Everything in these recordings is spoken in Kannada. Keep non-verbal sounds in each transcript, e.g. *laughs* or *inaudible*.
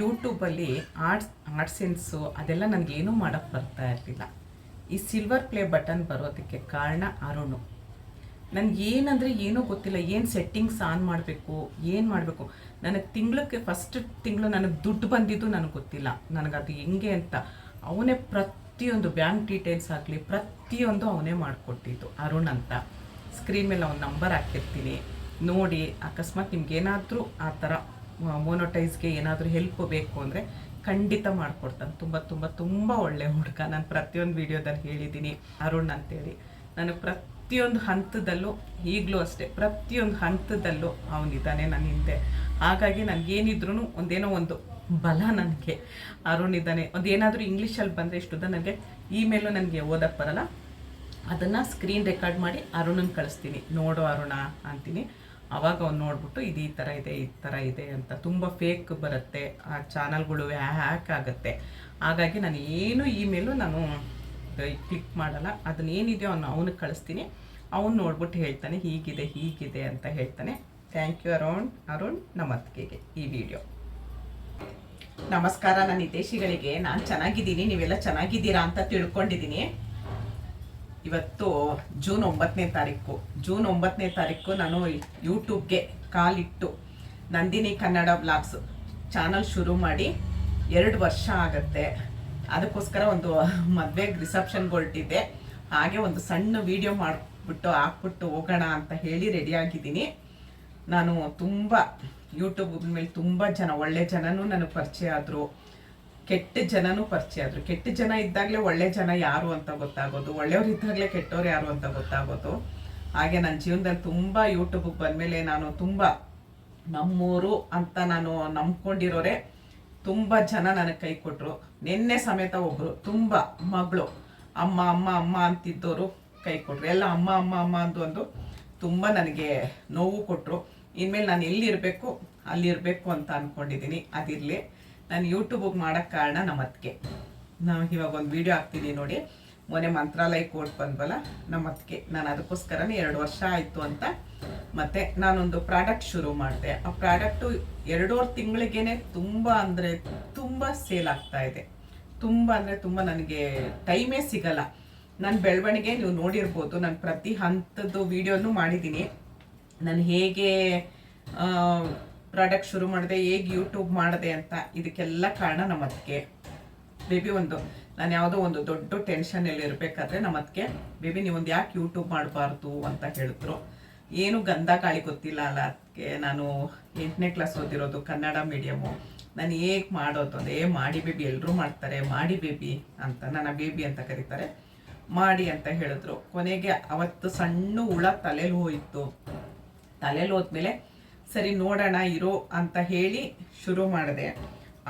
ಯೂಟ್ಯೂಬಲ್ಲಿ ಆರ್ಟ್ಸ್ ಆರ್ಟ್ಸೆನ್ಸು ಅದೆಲ್ಲ ನನಗೇನೂ ಮಾಡೋಕ್ಕೆ ಬರ್ತಾ ಇರಲಿಲ್ಲ. ಈ ಸಿಲ್ವರ್ ಪ್ಲೇ ಬಟನ್ ಬರೋದಕ್ಕೆ ಕಾರಣ ಅರುಣು. ನನಗೆ ಏನಂದರೆ ಏನೂ ಗೊತ್ತಿಲ್ಲ, ಏನು ಸೆಟ್ಟಿಂಗ್ಸ್ ಆನ್ ಮಾಡಬೇಕು, ಏನು ಮಾಡಬೇಕು. ನನಗೆ ತಿಂಗಳಕ್ಕೆ ಫಸ್ಟ್ ತಿಂಗಳು ನನಗೆ ದುಡ್ಡು ಬಂದಿದ್ದು ನನಗೆ ಗೊತ್ತಿಲ್ಲ. ನನಗದು ಹೆಂಗೆ ಅಂತ. ಅವನೇ ಪ್ರತಿಯೊಂದು ಬ್ಯಾಂಕ್ ಡೀಟೇಲ್ಸ್ ಆಗಲಿ, ಪ್ರತಿಯೊಂದು ಅವನೇ ಮಾಡಿಕೊಟ್ಟಿದ್ದು ಅರುಣ್ ಅಂತ. ಸ್ಕ್ರೀನ್ ಮೇಲೆ ಅವ್ನ ನಂಬರ್ ಹಾಕಿರ್ತೀನಿ. ನೋಡಿ, ಅಕಸ್ಮಾತ್ ನಿಮ್ಗೆ ಏನಾದರೂ ಆ ಥರ ಮೋನೋಟೈಸ್ಗೆ ಏನಾದರೂ ಹೆಲ್ಪ್ ಬೇಕು ಅಂದರೆ ಖಂಡಿತ ಮಾಡಿಕೊಡ್ತಾನೆ. ತುಂಬ ತುಂಬ ತುಂಬ ಒಳ್ಳೆ ಹುಡುಗ. ನಾನು ಪ್ರತಿಯೊಂದು ವೀಡಿಯೋದಲ್ಲಿ ಹೇಳಿದ್ದೀನಿ ಅರುಣ್ ಅಂತೇಳಿ. ನನಗೆ ಪ್ರತಿಯೊಂದು ಹಂತದಲ್ಲೂ, ಈಗಲೂ ಅಷ್ಟೇ, ಪ್ರತಿಯೊಂದು ಹಂತದಲ್ಲೂ ಅವನಿದ್ದಾನೆ ನನ್ನ ಹಿಂದೆ. ಹಾಗಾಗಿ ನನಗೇನಿದ್ರು ಒಂದೇನೋ ಒಂದು ಬಲ ನನಗೆ. ಅರುಣ್ ಇದ್ದಾನೆ. ಒಂದು ಏನಾದರೂ ಇಂಗ್ಲೀಷಲ್ಲಿ ಬಂದರೆ ಇಷ್ಟುದ ನನಗೆ ಇಮೇಲು ನನಗೆ ಓದಕ್ಕೆ ಬರಲ್ಲ. ಅದನ್ನು ಸ್ಕ್ರೀನ್ ರೆಕಾರ್ಡ್ ಮಾಡಿ ಅರುಣನ ಕಳಿಸ್ತೀನಿ. ನೋಡು ಅರುಣ ಅಂತೀನಿ. ಅವಾಗ ಅವ್ನು ನೋಡ್ಬಿಟ್ಟು ಇದು ಈ ಥರ ಇದೆ, ಈ ಥರ ಇದೆ ಅಂತ ತುಂಬ ಫೇಕ್ ಬರುತ್ತೆ, ಆ ಚಾನಲ್ಗಳು ಹ್ಯಾಕ್ ಆಗುತ್ತೆ. ಹಾಗಾಗಿ ನಾನು ಏನು ಇಮೇಲು ನಾನು ಕ್ಲಿಕ್ ಮಾಡಲ್ಲ. ಅದನ್ನೇನಿದೆಯೋ ಅವನು, ಅವನಿಗೆ ಕಳಿಸ್ತೀನಿ. ಅವನು ನೋಡ್ಬಿಟ್ಟು ಹೇಳ್ತಾನೆ, ಹೀಗಿದೆ ಹೀಗಿದೆ ಅಂತ ಹೇಳ್ತಾನೆ. ಥ್ಯಾಂಕ್ ಯು ಅರುಣ್ ಅರುಣ್ ನಮತ್ಕೆಗೆ ಈ ವಿಡಿಯೋ ನಮಸ್ಕಾರ, ನನ್ನ ಹಿತೇಶಿಗಳಿಗೆ ನಾನು ಚೆನ್ನಾಗಿದ್ದೀನಿ, ನೀವೆಲ್ಲ ಚೆನ್ನಾಗಿದ್ದೀರಾ ಅಂತ ತಿಳ್ಕೊಂಡಿದ್ದೀನಿ. ಇವತ್ತು ಜೂನ್ ಒಂಬತ್ತನೇ ತಾರೀಕು. ಜೂನ್ ಒಂಬತ್ತನೇ ತಾರೀಕು ನಾನು ಯೂಟ್ಯೂಬ್ಗೆ ಕಾಲಿಟ್ಟು ನಂದಿನಿ ಕನ್ನಡ ಬ್ಲಾಗ್ಸ್ ಚಾನಲ್ ಶುರು ಮಾಡಿ ಎರಡು ವರ್ಷ ಆಗತ್ತೆ. ಅದಕ್ಕೋಸ್ಕರ ಒಂದು ಮದುವೆಗೆ ರಿಸೆಪ್ಷನ್ಗೆ ಹೊರಟಿದ್ದೆ ಹಾಗೆ ಒಂದು ಸಣ್ಣ ವಿಡಿಯೋ ಮಾಡಿಬಿಟ್ಟು ಹಾಕ್ಬಿಟ್ಟು ಹೋಗೋಣ ಅಂತ ಹೇಳಿ ರೆಡಿಯಾಗಿದ್ದೀನಿ ನಾನು ತುಂಬ ಯೂಟ್ಯೂಬ್ ಮೇಲೆ ತುಂಬ ಜನ, ಒಳ್ಳೆ ಜನನೂ ನನಗೆ ಪರಿಚಯ ಆದರು. ಕೆಟ್ಟ ಜನನೂ ಪರಿಚಯ ಆದರು. ಕೆಟ್ಟ ಜನ ಇದ್ದಾಗಲೇ ಒಳ್ಳೆ ಜನ ಯಾರು ಅಂತ ಗೊತ್ತಾಗೋದು, ಒಳ್ಳೆಯವ್ರು ಇದ್ದಾಗಲೇ ಕೆಟ್ಟವ್ರು ಯಾರು ಅಂತ ಗೊತ್ತಾಗೋದು. ಹಾಗೆ ನನ್ನ ಜೀವನದಲ್ಲಿ ತುಂಬ ಯೂಟ್ಯೂಬಿಗೆ ಬಂದಮೇಲೆ ನಾನು ತುಂಬ ನಮ್ಮೂರು ಅಂತ ನಾನು ನಂಬ್ಕೊಂಡಿರೋರೆ, ತುಂಬ ಜನ ನನಗೆ ಕೈ ಕೊಟ್ಟರು ನಿನ್ನೆ ಸಮೇತ ಒಬ್ಬರು ತುಂಬ ಮಗಳು, ಅಮ್ಮ ಅಮ್ಮ ಅಮ್ಮ ಅಂತಿದ್ದವರು ಕೈ ಕೊಟ್ಟರು ಎಲ್ಲ ಅಮ್ಮ ಅಮ್ಮ ಅಮ್ಮ ಅಂದು ಒಂದು ತುಂಬ ನನಗೆ ನೋವು ಕೊಟ್ಟರು ಇನ್ಮೇಲೆ ನಾನು ಎಲ್ಲಿರಬೇಕು, ಅಲ್ಲಿರಬೇಕು ಅಂತ ಅಂದ್ಕೊಂಡಿದ್ದೀನಿ ಅದಿರಲಿ. ನಾನು ಯೂಟ್ಯೂಬಿಗೆ ಮಾಡೋಕ್ಕೆ ಕಾರಣ ನಮ್ಮ ಅತ್ತಿಗೆ ನಾವು ಇವಾಗ ಒಂದು ವೀಡಿಯೋ ಹಾಕ್ತೀನಿ ನೋಡಿ. ಮೊನ್ನೆ ಮಂತ್ರಾಲಯ ಕೋರ್ಟ್ ಬಂದ್ವಲ್ಲ ನಮ್ಮ ಅತ್ತಿಗೆ ನಾನು ಅದಕ್ಕೋಸ್ಕರನೇ ಎರಡು ವರ್ಷ ಆಯಿತು ಅಂತ. ಮತ್ತು ನಾನೊಂದು ಪ್ರಾಡಕ್ಟ್ ಶುರು ಮಾಡಿದೆ. ಆ ಪ್ರಾಡಕ್ಟು ಎರಡೂವರೆ ತಿಂಗಳಿಗೆ ತುಂಬ ಅಂದರೆ ತುಂಬ ಸೇಲ್ ಆಗ್ತಾ ಇದೆ. ತುಂಬ ಅಂದರೆ ತುಂಬ ನನಗೆ ಟೈಮೇ ಸಿಗಲ್ಲ. ನನ್ನ ಬೆಳವಣಿಗೆ ನೀವು ನೋಡಿರ್ಬೋದು. ನಾನು ಪ್ರತಿ ಹಂತದ್ದು ವೀಡಿಯೋನು ಮಾಡಿದ್ದೀನಿ ನಾನು ಹೇಗೆ ಪ್ರಾಡಕ್ಟ್ ಶುರು ಮಾಡಿದೆ, ಹೇಗೆ ಯೂಟ್ಯೂಬ್ ಮಾಡಿದೆ ಅಂತ ಇದಕ್ಕೆಲ್ಲ ಕಾರಣ ನಮ್ಮ ಅತ್ತಿಗೆ. ಬೇಬಿ ಒಂದು, ನಾನು ಯಾವುದೋ ಒಂದು ದೊಡ್ಡ ಟೆನ್ಷನಲ್ಲಿ ಇರಬೇಕಾದ್ರೆ ನಮ್ಮ ಅದಕ್ಕೆ ಬೇಬಿ, ನೀವೊಂದು ಯಾಕೆ ಯೂಟ್ಯೂಬ್ ಮಾಡಬಾರ್ದು? ಅಂತ ಹೇಳಿದ್ರು. ಏನು ಗಂಧ ಕಾಳಿ ಗೊತ್ತಿಲ್ಲ ಅಲ್ಲ ಅದಕ್ಕೆ ನಾನು ಎಂಟನೇ ಕ್ಲಾಸ್ ಓದಿರೋದು ಕನ್ನಡ ಮೀಡಿಯಮು ನಾನು ಹೇಗೆ ಮಾಡೋದು ಅಂದರೆ, ಏ, ಮಾಡಿ ಬೇಬಿ ಎಲ್ಲರೂ ಮಾಡ್ತಾರೆ, ಮಾಡಿ ಬೇಬಿ ಅಂತ ನನ್ನ ಬೇಬಿ ಅಂತ ಕರೀತಾರೆ. ಮಾಡಿ ಅಂತ ಹೇಳಿದ್ರು. ಕೊನೆಗೆ ಅವತ್ತು ಸಣ್ಣ ಹುಳ ತಲೆಯಲ್ಲಿ ಹೋಯಿತು. ತಲೆಯಲ್ಲಿ ಹೋದ್ಮೇಲೆ ಸರಿ ನೋಡೋಣ, ಇರೋ ಅಂತ ಹೇಳಿ ಶುರು ಮಾಡಿದೆ.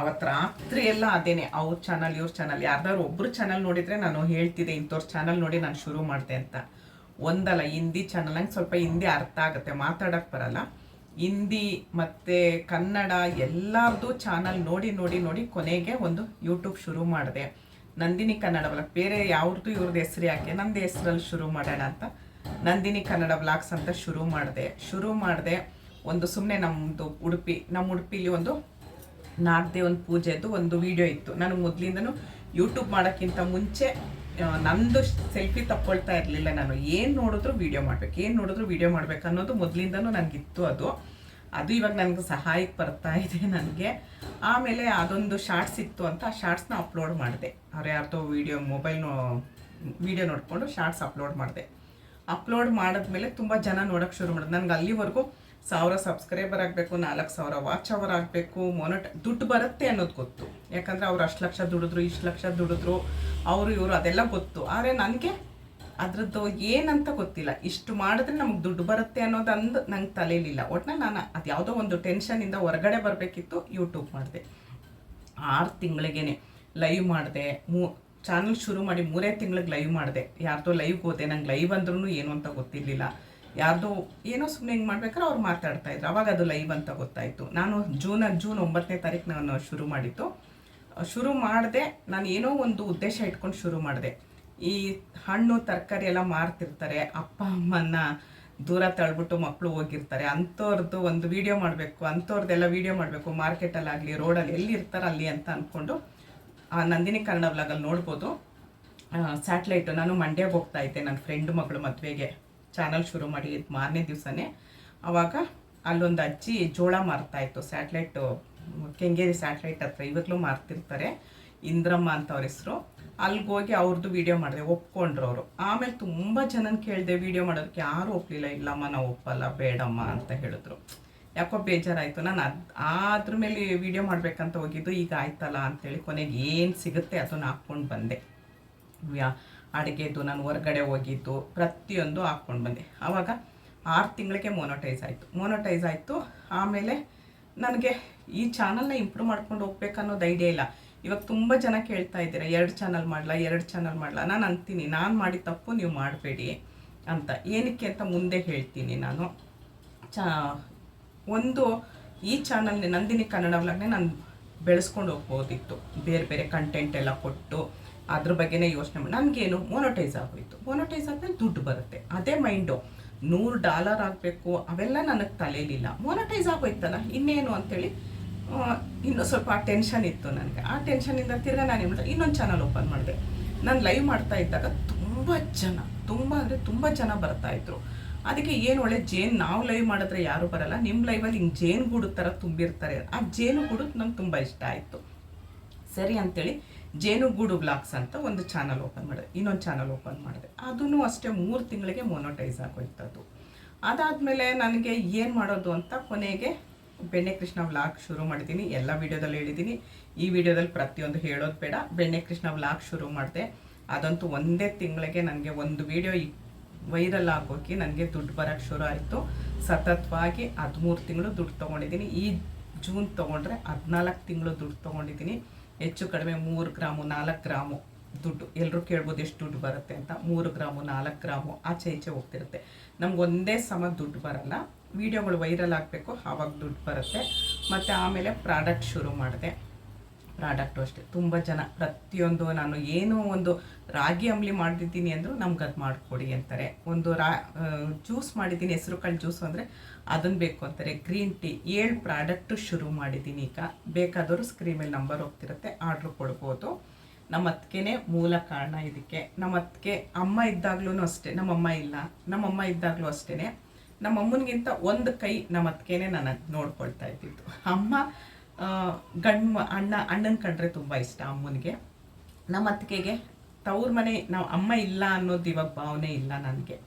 ಅವತ್ತು ರಾತ್ರಿ ಎಲ್ಲ ಅದೇನೆ, ಅವ್ರ ಚಾನಲ್ ಇವ್ರ ಚಾನಲ್ ಯಾರ್ದಾರು ಒಬ್ರು ಚಾನಲ್ ನೋಡಿದ್ರೆ ನಾನು ಹೇಳ್ತಿದ್ದೆ, ಇಂಥವ್ರ ಚಾನಲ್ ನೋಡಿ ನಾನು ಶುರು ಮಾಡಿದೆ ಅಂತ. ಒಂದಲ್ಲ, ಹಿಂದಿ ಚಾನಲ್ ನಂಗೆ ಸ್ವಲ್ಪ ಹಿಂದಿ ಅರ್ಥ ಆಗುತ್ತೆ ಮಾತಾಡಕ್ಕೆ ಬರಲ್ಲ. ಹಿಂದಿ ಮತ್ತು ಕನ್ನಡ ಎಲ್ಲರದ್ದು ಚಾನಲ್ ನೋಡಿ ನೋಡಿ ನೋಡಿ ಕೊನೆಗೆ ಒಂದು ಯೂಟ್ಯೂಬ್ ಶುರು ಮಾಡಿದೆ. ನಂದಿನಿ ಕನ್ನಡ ಬ್ಲಾಗ್ ಬೇರೆ ಯಾವ್ದು ಇವ್ರದ್ದು ಹೆಸರು ಯಾಕೆ? ನಂದು ಹೆಸರಲ್ಲಿ ಶುರು ಮಾಡೋಣ ಅಂತ. ನಂದಿನಿ ಕನ್ನಡ ಬ್ಲಾಗ್ಸ್ ಅಂತ ಶುರು ಮಾಡಿದೆ. ಶುರು ಮಾಡಿದೆ. ಒಂದು ಸುಮ್ಮನೆ ನಮ್ಮದು ಉಡುಪಿ, ನಮ್ಮ ಉಡುಪಿಲಿ ಒಂದು ನಾಗದೇವನ ಪೂಜೆದು ಒಂದು ವಿಡಿಯೋ ಇತ್ತು. ನಾನು ಮೊದಲಿಂದನೂ ಯೂಟ್ಯೂಬ್ ಮಾಡೋಕ್ಕಿಂತ ಮುಂಚೆ ನಂದು ಸೆಲ್ಫಿ ತಕ್ಕೊಳ್ತಾ ಇರಲಿಲ್ಲ ನಾನು. ಏನು ನೋಡಿದ್ರು ವೀಡಿಯೋ ಮಾಡ್ಬೇಕು, ಏನು ನೋಡಿದ್ರು ವೀಡಿಯೋ ಮಾಡ್ಬೇಕು ಅನ್ನೋದು ಮೊದಲಿಂದನೂ ನನಗಿತ್ತು ಅದು. ಅದು ಇವಾಗ ನನಗೆ ಸಹಾಯಕ್ಕೆ ಬರ್ತಾ ಇದೆ ನನಗೆ. ಆಮೇಲೆ ಅದೊಂದು ಶಾರ್ಟ್ಸ್ ಇತ್ತು ಅಂತ ಆ ಶಾರ್ಟ್ಸ್ನ ಅಪ್ಲೋಡ್ ಮಾಡಿದೆ. ಅವ್ರು ಯಾರ್ದೋ ವಿಡಿಯೋ ಮೊಬೈಲ್ ವೀಡಿಯೋ ನೋಡಿಕೊಂಡು ಶಾರ್ಟ್ಸ್ ಅಪ್ಲೋಡ್ ಮಾಡಿದೆ. ಅಪ್ಲೋಡ್ ಮಾಡಿದ್ಮೇಲೆ ತುಂಬ ಜನ ನೋಡೋಕ್ಕೆ ಶುರು ಮಾಡಿದೆ ನನಗೆ ಅಲ್ಲಿವರೆಗೂ ಸಾವಿರ ಸಬ್ಸ್ಕ್ರೈಬರ್ ಆಗಬೇಕು, ನಾಲ್ಕು ಸಾವಿರ ವಾಚ್ ಅವರ್ ಆಗಬೇಕು ಮೊನಟ್ ದುಡ್ಡು ಬರುತ್ತೆ ಅನ್ನೋದು ಗೊತ್ತು. ಯಾಕಂದರೆ ಅವ್ರು ಅಷ್ಟು ಲಕ್ಷ ದುಡಿದ್ರು, ಇಷ್ಟು ಲಕ್ಷ ದುಡಿದ್ರು, ಅವರು, ಇವರು ಅದೆಲ್ಲ ಗೊತ್ತು. ಆದರೆ ನನಗೆ ಅದರದ್ದು ಏನಂತ ಗೊತ್ತಿಲ್ಲ. ಇಷ್ಟು ಮಾಡಿದ್ರೆ ನಮ್ಗೆ ದುಡ್ಡು ಬರುತ್ತೆ ಅನ್ನೋದಂದು ನಂಗೆ ತಲೆಯಲ್ಲಿಲ್ಲ ಒಟ್ಟನ ನಾನು ಅದು ಯಾವುದೋ ಒಂದು ಟೆನ್ಷನಿಂದ ಹೊರಗಡೆ ಬರಬೇಕಿತ್ತು ಯೂಟ್ಯೂಬ್ ಮಾಡಿದೆ. ಆರು ತಿಂಗಳಿಗೇನೆ ಲೈವ್ ಮಾಡಿದೆ. ಮೂ ಚಾನಲ್ ಶುರು ಮಾಡಿ ಮೂರೇ ತಿಂಗಳಿಗೆ ಲೈವ್ ಮಾಡಿದೆ. ಯಾರ್ದೋ ಲೈವ್ಗೆ ಹೋದೆ. ನಂಗೆ ಲೈವ್ ಅಂದ್ರೂ ಏನು ಅಂತ ಗೊತ್ತಿರಲಿಲ್ಲ. ಯಾರ್ದೋ ಏನೋ ಸುಮ್ಮನೆ ಹಿಂಗೆ ಮಾಡ್ಬೇಕಾದ್ರೆ ಅವ್ರು ಮಾತಾಡ್ತಾ ಇದ್ರು. ಅವಾಗ ಅದು ಲೈವ್ ಅಂತ ಗೊತ್ತಾಯಿತು. ನಾನು ಜೂನ್ ಜೂನ್ ಒಂಬತ್ತನೇ ತಾರೀಕು ನಾನು ಶುರು ಮಾಡಿತ್ತು ಶುರು ಮಾಡಿದೆ, ನಾನು ಏನೋ ಒಂದು ಉದ್ದೇಶ ಇಟ್ಕೊಂಡು ಶುರು ಮಾಡಿದೆ. ಈ ಹಣ್ಣು, ತರಕಾರಿ ಎಲ್ಲ ಮಾರ್ತಿರ್ತಾರೆ. ಅಪ್ಪ, ಅಮ್ಮನ್ನ ದೂರ ತಳ್ಬಿಟ್ಟು ಮಕ್ಕಳು ಹೋಗಿರ್ತಾರೆ. ಅಂಥವ್ರದ್ದು ಒಂದು ವಿಡಿಯೋ ಮಾಡಬೇಕು ಅಂಥವ್ರದ್ದೆಲ್ಲ ವಿಡಿಯೋ ಮಾಡಬೇಕು. ಮಾರ್ಕೆಟಲ್ಲಾಗಲಿ ರೋಡಲ್ಲಿ ಎಲ್ಲಿ ಇರ್ತಾರೆ ಅಲ್ಲಿ ಅಂತ ಅಂದ್ಕೊಂಡು ಆ ನಂದಿನಿ ಕನ್ನಡ ವ್ಲಾಗಲ್ಲಿ ನೋಡ್ಬೋದು. ಸ್ಯಾಟ್ಲೈಟು ನಾನು ಮಂಡ್ಯಗೆ ಹೋಗ್ತಾ ಇದ್ದೆ. ನನ್ನ ಫ್ರೆಂಡ್ ಮಗಳು ಮದುವೆಗೆ. ಚಾನಲ್ ಶುರು ಮಾಡಿ ಮಾರನೇ ದಿವಸನೇ ಆವಾಗ ಅಲ್ಲೊಂದು ಅಜ್ಜಿ ಜೋಳ ಮಾರ್ತಾ ಇತ್ತು. ಸ್ಯಾಟ್ಲೈಟು ಕೆಂಗೇರಿ ಸ್ಯಾಟ್ಲೈಟ್ ಹತ್ರ ಇವಾಗಲೂ ಮಾರ್ತಿರ್ತಾರೆ. ಇಂದ್ರಮ್ಮ ಅಂತ ಅವ್ರ ಹೆಸರು. ಅಲ್ಲಿಗೆ ಹೋಗಿ ಅವ್ರದ್ದು ವಿಡಿಯೋ ಮಾಡಿದೆ, ಒಪ್ಕೊಂಡ್ರು ಅವರು. ಆಮೇಲೆ ತುಂಬ ಜನನ ಕೇಳಿದೆ ವಿಡಿಯೋ ಮಾಡೋದಕ್ಕೆ ಯಾರು ಒಪ್ಪಲಿಲ್ಲ ಇಲ್ಲಮ್ಮ, ನಾವು ಒಪ್ಪಲ್ಲ, ಬೇಡಮ್ಮ, ಅಂತ ಹೇಳಿದ್ರು. ಯಾಕೋ ಬೇಜಾರಾಯಿತು. ನಾನು ಅದು ಅದ್ರ ಮೇಲೆ ವೀಡಿಯೋ ಮಾಡಬೇಕಂತ ಹೋಗಿದ್ದು, ಈಗ ಆಯ್ತಲ್ಲ? ಅಂತೇಳಿ ಕೊನೆಗೆ ಏನು ಸಿಗುತ್ತೆ ಅದನ್ನು ಹಾಕ್ಕೊಂಡು ಬಂದೆ. ಯಾ ಅಡುಗೆದು ನಾನು ಹೊರಗಡೆ ಹೋಗಿದ್ದು ಪ್ರತಿಯೊಂದು ಹಾಕ್ಕೊಂಡು ಬಂದೆ. ಆವಾಗ ಆರು ತಿಂಗಳಿಗೆ ಮೋನೋಟೈಸ್ ಆಯಿತು. ಮೋನೋಟೈಸ್ ಆಯಿತು. ಆಮೇಲೆ ನನಗೆ ಈ ಚಾನಲ್ನ ಇಂಪ್ರೂವ್ ಮಾಡ್ಕೊಂಡು ಹೋಗ್ಬೇಕನ್ನೋದು ಐಡಿಯಾ ಇಲ್ಲ. ಇವಾಗ ತುಂಬ ಜನ ಕೇಳ್ತಾ ಇದ್ದೀರಾ, ಎರಡು ಚಾನಲ್ ಮಾಡಲ, ಎರಡು ಚಾನಲ್ ಮಾಡಲ? ನಾನು ಅಂತೀನಿ, ನಾನು ಮಾಡಿ ತಪ್ಪು, ನೀವು ಮಾಡಬೇಡಿ ಅಂತ. ಏನಕ್ಕೆ ಅಂತ ಮುಂದೆ ಹೇಳ್ತೀನಿ ನಾನು. ಚಾ, ಒಂದು ಈ ಚಾನಲ್ನೇ ನಂದಿನಿ ಕನ್ನಡ ವ್ಲಾಗ್ನೇ ನಾನು ಬೆಳೆಸ್ಕೊಂಡು ಹೋಗ್ಬೋದಿತ್ತು. ಬೇರೆ ಬೇರೆ ಕಂಟೆಂಟ್ ಎಲ್ಲ ಕೊಟ್ಟು. ಅದ್ರ ಬಗ್ಗೆನೇ ಯೋಚನೆ ಮಾಡಿ. ನನಗೇನು ಮೊನಟೈಸ್ ಆಗೋಯ್ತು. ಮೊನಟೈಸ್ ಆದಮೇಲೆ ದುಡ್ಡು ಬರುತ್ತೆ. ಅದೇ ಮೈಂಡು ನೂರು ಡಾಲರ್ ಆಗಬೇಕು, ಅವೆಲ್ಲ ನನಗೆ ತಲೆಯಲಿಲ್ಲ ಮೊನಟೈಸ್ ಆಗೋಯ್ತಲ್ಲ, ಇನ್ನೇನು ಅಂತೇಳಿ ಇನ್ನೂ ಸ್ವಲ್ಪ ಆ ಟೆನ್ಷನ್ ಇತ್ತು ನನಗೆ. ಆ ಟೆನ್ಷನಿಂದ ತಿರ್ಗಾ ನಾನು ಏನು ಇನ್ನೊಂದು ಚಾನಲ್ ಓಪನ್ ಮಾಡಿದೆ. ನಾನು ಲೈವ್ ಮಾಡ್ತಾ ಇದ್ದಾಗ ತುಂಬ ಜನ, ತುಂಬ ಅಂದರೆ ತುಂಬ ಜನ ಬರ್ತಾ ಇದ್ರು. ಅದಕ್ಕೆ ಏನು ಒಳ್ಳೆ ಜೇನು ನಾವು ಲೈವ್ ಮಾಡಿದ್ರೆ ಯಾರು ಬರಲ್ಲ. ನಿಮ್ಮ ಲೈವಲ್ಲಿ ಹಿಂಗೆ ಜೇನು ಗೂಡು ಥರ ತುಂಬಿರ್ತಾರೆ. ಆ ಜೇನು ಗೂಡು ನಂಗೆ ತುಂಬ ಇಷ್ಟ ಆಯಿತು. ಸರಿ ಅಂತೇಳಿ ಜೇನುಗೂಡು ಬ್ಲಾಗ್ಸ್ ಅಂತ ಒಂದು ಚಾನಲ್ ಓಪನ್ ಮಾಡಿದೆ. ಇನ್ನೊಂದು ಚಾನಲ್ ಓಪನ್ ಮಾಡಿದೆ. ಅದೂ ಅಷ್ಟೇ ಮೂರು ತಿಂಗಳಿಗೆ ಮೊನೋಟೈಸ್ ಆಗೋಯ್ತದ್ದು. ಅದಾದಮೇಲೆ ನನಗೆ ಏನು ಮಾಡೋದು ಅಂತ ಕೊನೆಗೆ ಬೆಣ್ಣೆ ಕೃಷ್ಣ ವ್ಲಾಗ್ ಶುರು ಮಾಡಿದ್ದೀನಿ. ಎಲ್ಲ ವೀಡಿಯೋದಲ್ಲಿ ಹೇಳಿದ್ದೀನಿ. ಈ ವಿಡಿಯೋದಲ್ಲಿ ಪ್ರತಿಯೊಂದು ಹೇಳೋದು ಬೇಡ. ಬೆಣ್ಣೆ ಕೃಷ್ಣ ವ್ಲಾಗ್ ಶುರು ಮಾಡಿದೆ. ಅದಂತೂ ಒಂದೇ ತಿಂಗಳಿಗೆ ನನಗೆ ಒಂದು ವಿಡಿಯೋ ವೈರಲ್ ಆಗೋಕೆ ನನಗೆ ದುಡ್ಡು ಬರೋಕ್ಕೆ ಶುರು ಆಯಿತು. ಸತತವಾಗಿ ಹದಿಮೂರು ತಿಂಗಳು ದುಡ್ಡು ತೊಗೊಂಡಿದ್ದೀನಿ. ಈ ಜೂನ್ ತೊಗೊಂಡ್ರೆ ಹದಿನಾಲ್ಕು ತಿಂಗಳು ದುಡ್ಡು ತೊಗೊಂಡಿದ್ದೀನಿ. ಹೆಚ್ಚು ಕಡಿಮೆ ಮೂರು ಗ್ರಾಮು, ನಾಲ್ಕು ಗ್ರಾಮು ದುಡ್ಡು. ಎಲ್ಲರೂ ಕೇಳ್ಬೋದು ಎಷ್ಟು ದುಡ್ಡು ಬರುತ್ತೆ ಅಂತ. ಮೂರು ಗ್ರಾಮು, ನಾಲ್ಕು ಗ್ರಾಮು ಆಚೆ ಈಚೆ ಹೋಗ್ತಿರುತ್ತೆ. ನಮ್ಗೆ ಒಂದೇ ಸಮ ದುಡ್ಡು ಬರಲ್ಲ. ವೀಡಿಯೋಗಳು ವೈರಲ್ ಆಗಬೇಕು, ಆವಾಗ ದುಡ್ಡು ಬರುತ್ತೆ. ಮತ್ತು ಆಮೇಲೆ ಪ್ರಾಡಕ್ಟ್ ಶುರು ಮಾಡಿದೆ. ಪ್ರಾಡಕ್ಟು ಅಷ್ಟೇ. ತುಂಬ ಜನ, ಪ್ರತಿಯೊಂದು ನಾನು ಏನು ಒಂದು ರಾಗಿ ಅಂಬ್ಲಿ ಮಾಡ್ತಿದ್ದೀನಿ ಅಂದರೂ ನಮ್ಗೆ ಅದು ಮಾಡಿಕೊಡಿ ಅಂತಾರೆ. ಒಂದು ರಾ ಜ್ಯೂಸ್ ಮಾಡಿದ್ದೀನಿ ಹೆಸರು ಕಾಳು ಜ್ಯೂಸ್ ಅಂದರೆ ಅದನ್ನು ಬೇಕು ಅಂತಾರೆ. ಗ್ರೀನ್ ಟೀ, ಏಳು ಪ್ರಾಡಕ್ಟು ಶುರು ಮಾಡಿದ್ದೀನಿ ಈಗ. ಬೇಕಾದವರು ಸ್ಕ್ರೀನ್ ಮೇಲೆ ನಂಬರ್ ಹೋಗ್ತಿರುತ್ತೆ, ಆರ್ಡ್ರ್ ಕೊಡ್ಬೋದು. ನಮ್ಮ ಅತ್ತಿಗೆನೇ ಮೂಲ ಕಾರಣ ಇದಕ್ಕೆ. ನಮ್ಮ ಅತ್ತಿಗೆ ಅಮ್ಮ ಇದ್ದಾಗ್ಲೂ ಅಷ್ಟೇ, ನಮ್ಮಮ್ಮ ಇಲ್ಲ. ನಮ್ಮಮ್ಮ ಇದ್ದಾಗಲೂ ಅಷ್ಟೇ ನಮ್ಮಮ್ಮನಿಗಿಂತ ಒಂದು ಕೈ ನಮ್ಮ ಅತ್ತಿಗೆನೇ ನಾನು ನೋಡ್ಕೊಳ್ತಾ ಇದ್ದಿದ್ದು. ಅಮ್ಮ ಗಂಡು ಅಣ್ಣ, ಅಣ್ಣನ ಕಂಡ್ರೆ ತುಂಬ ಇಷ್ಟ ಅಮ್ಮನಿಗೆ. ನಮ್ಮ ಅತ್ತಿಗೆಗೆ, ತವ್ರ ಮನೆ ನಾವು ಅಮ್ಮ ಇಲ್ಲ ಅನ್ನೋದು ಇವಾಗ ಭಾವನೆ ಇಲ್ಲ ನನಗೆ.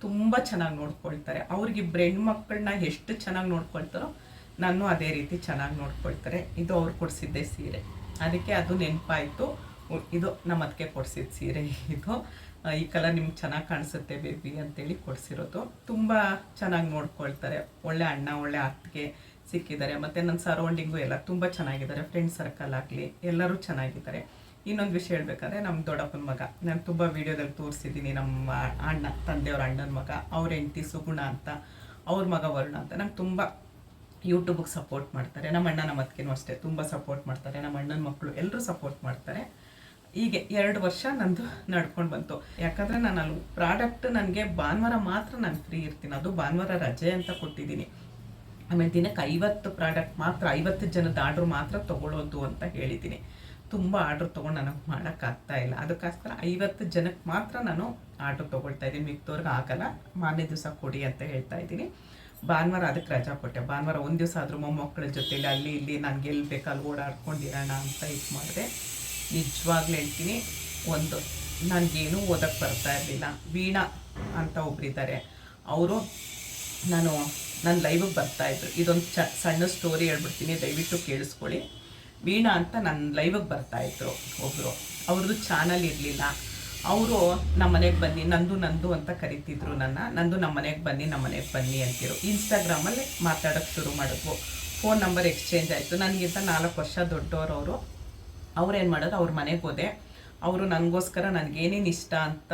ತುಂಬ ಚೆನ್ನಾಗಿ ನೋಡ್ಕೊಳ್ತಾರೆ. ಬ್ರೆಂಡ್ ಹೆಣ್ಮಕ್ಳನ್ನ ಎಷ್ಟು ಚೆನ್ನಾಗಿ ನೋಡ್ಕೊಳ್ತಾರೋ ನಾನು ಅದೇ ರೀತಿ ಚೆನ್ನಾಗಿ ನೋಡ್ಕೊಳ್ತಾರೆ. ಇದು ಅವ್ರು ಕೊಡಿಸಿದ್ದೆ ಸೀರೆ. ಅದಕ್ಕೆ ಅದು ನೆನಪಾಯಿತು. ಇದು ನಮ್ಮ ಅದಕ್ಕೆ ಕೊಡಿಸಿದ ಸೀರೆ ಇದು. ಈ ಕಲರ್ ನಿಮ್ಗೆ ಚೆನ್ನಾಗಿ ಕಾಣಿಸುತ್ತೆ ಬೇಬಿ ಅಂತೇಳಿ ಕೊಡಿಸಿರೋದು. ತುಂಬ ಚೆನ್ನಾಗಿ ನೋಡ್ಕೊಳ್ತಾರೆ. ಒಳ್ಳೆ ಅಣ್ಣ, ಒಳ್ಳೆ ಅತ್ತಿಗೆ ಸಿಕ್ಕಿದ್ದಾರೆ, ಮತ್ತು ನನ್ನ ಸರೌಂಡಿಂಗು ಎಲ್ಲ ತುಂಬ ಚೆನ್ನಾಗಿದ್ದಾರೆ ಫ್ರೆಂಡ್ ಸರ್ಕಲ್ ಆಗಲಿ, ಎಲ್ಲರೂ ಚೆನ್ನಾಗಿದ್ದಾರೆ. ಇನ್ನೊಂದು ವಿಷಯ ಹೇಳ್ಬೇಕಾದ್ರೆ ನಮ್ಮ ದೊಡ್ಡಪ್ಪನ ಮಗ. ನಾನು ತುಂಬ ವೀಡಿಯೋದಲ್ಲಿ ತೋರಿಸಿದ್ದೀನಿ, ನಮ್ಮ ಅಣ್ಣ, ತಂದೆಯವ್ರ ಅಣ್ಣನ ಮಗ, ಅವ್ರ ಹೆಂಡತಿ ಸುಗುಣ ಅಂತ, ಅವ್ರ ಮಗ ವರುಣ ಅಂತ. ನಂಗೆ ತುಂಬ ಯೂಟ್ಯೂಬಿಗೆ ಸಪೋರ್ಟ್ ಮಾಡ್ತಾರೆ. ನಮ್ಮ ಅಣ್ಣ ನಮ್ಮ ಅಷ್ಟೇ, ತುಂಬ ಸಪೋರ್ಟ್ ಮಾಡ್ತಾರೆ. ನಮ್ಮ ಅಣ್ಣನ ಮಕ್ಕಳು ಎಲ್ಲರೂ ಸಪೋರ್ಟ್ ಮಾಡ್ತಾರೆ. ಹೀಗೆ ಎರಡು ವರ್ಷ ನಂದು ನಡ್ಕೊಂಡು ಬಂತು. ಯಾಕಂದರೆ ನಾನು ಅಲ್ಲಿ ಪ್ರಾಡಕ್ಟ್ ನನಗೆ ಭಾನುವಾರ ಮಾತ್ರ ನಾನು ಫ್ರೀ ಇರ್ತೀನಿ. ಅದು ಭಾನುವಾರ ರಜೆ ಅಂತ ಕೊಟ್ಟಿದ್ದೀನಿ. ಆಮೇಲೆ ದಿನಕ್ಕೆ ಐವತ್ತು ಪ್ರಾಡಕ್ಟ್ ಮಾತ್ರ, ಐವತ್ತು ಜನದ ಆರ್ಡ್ರ್ ಮಾತ್ರ ತೊಗೊಳ್ಳೋದು ಅಂತ ಹೇಳಿದ್ದೀನಿ. ತುಂಬ ಆರ್ಡ್ರ್ ತೊಗೊಂಡು ನನಗೆ ಮಾಡೋಕ್ಕಾಗ್ತಾ ಇಲ್ಲ. ಅದಕ್ಕೋಸ್ಕರ ಐವತ್ತು ಜನಕ್ಕೆ ಮಾತ್ರ ನಾನು ಆರ್ಡ್ರ್ ತೊಗೊಳ್ತಾ ಇದ್ದೀನಿ. ಮಿಕ್ದವ್ರಿಗೆ ಆಗಲ್ಲ, ಮಾರನೇ ದಿವಸ ಕೊಡಿ ಅಂತ ಹೇಳ್ತಾ ಇದ್ದೀನಿ. ಭಾನುವಾರ ಅದಕ್ಕೆ ರಜಾ ಕೊಟ್ಟೆ. ಭಾನುವಾರ ಒಂದು ದಿವಸ ಆದರೂ ಮೊಮ್ಮಕ್ಕಳ ಜೊತೆಲಿ ಅಲ್ಲಿ ಇಲ್ಲಿ ನನಗೆ ಎಲ್ಲಿ ಬೇಕಲ್ಲಿ ಅಲ್ಲಿ ಓಡಾಡ್ಕೊಂಡಿರೋಣ ಅಂತ ಇದು ಮಾಡಿದೆ. ನಿಜವಾಗ್ಲೂ ಹೇಳ್ತೀನಿ, ಒಂದು, ನನಗೇನು ಓದಕ್ಕೆ ಬರ್ತಾ ಇರಲಿಲ್ಲ. ವೀಣಾ ಅಂತ ಒಬ್ಬರಿದ್ದಾರೆ ಅವರು, ನಾನು ನನ್ನ ಲೈವಿಗೆ ಬರ್ತಾಯಿದ್ರು ಇದೊಂದು ಚ, ಸಣ್ಣ ಸ್ಟೋರಿ ಹೇಳ್ಬಿಡ್ತೀನಿ, ದಯವಿಟ್ಟು ಕೇಳಿಸ್ಕೊಳ್ಳಿ. ವೀಣಾ ಅಂತ ನನ್ನ ಲೈವಿಗೆ ಬರ್ತಾಯಿದ್ರು ಒಬ್ಬರು ಅವ್ರದ್ದು ಚಾನಲ್ ಇರಲಿಲ್ಲ. ಅವರು ನಮ್ಮ ಮನೆಗೆ ಬನ್ನಿ, ನಂದು ನಂದು ಅಂತ ಕರಿತಿದ್ರು ನನ್ನ. ನಂದು ನಮ್ಮ ಮನೆಗೆ ಬನ್ನಿ ನಮ್ಮ ಮನೆಗೆ ಬನ್ನಿ ಅಂತಿರು. ಇನ್ಸ್ಟಾಗ್ರಾಮಲ್ಲಿ ಮಾತಾಡೋಕ್ಕೆ ಶುರು ಮಾಡಿದ್ವು. ಫೋನ್ ನಂಬರ್ ಎಕ್ಸ್ಚೇಂಜ್ ಆಯಿತು. ನನಗಿಂತ ನಾಲ್ಕು ವರ್ಷ ದೊಡ್ಡವರು ಅವರು. ಅವ್ರೇನು ಮಾಡೋದು? ಅವ್ರ ಮನೆಗೆ ಹೋದೆ. ಅವರು ನನಗೋಸ್ಕರ ನನಗೇನೇನು ಇಷ್ಟ ಅಂತ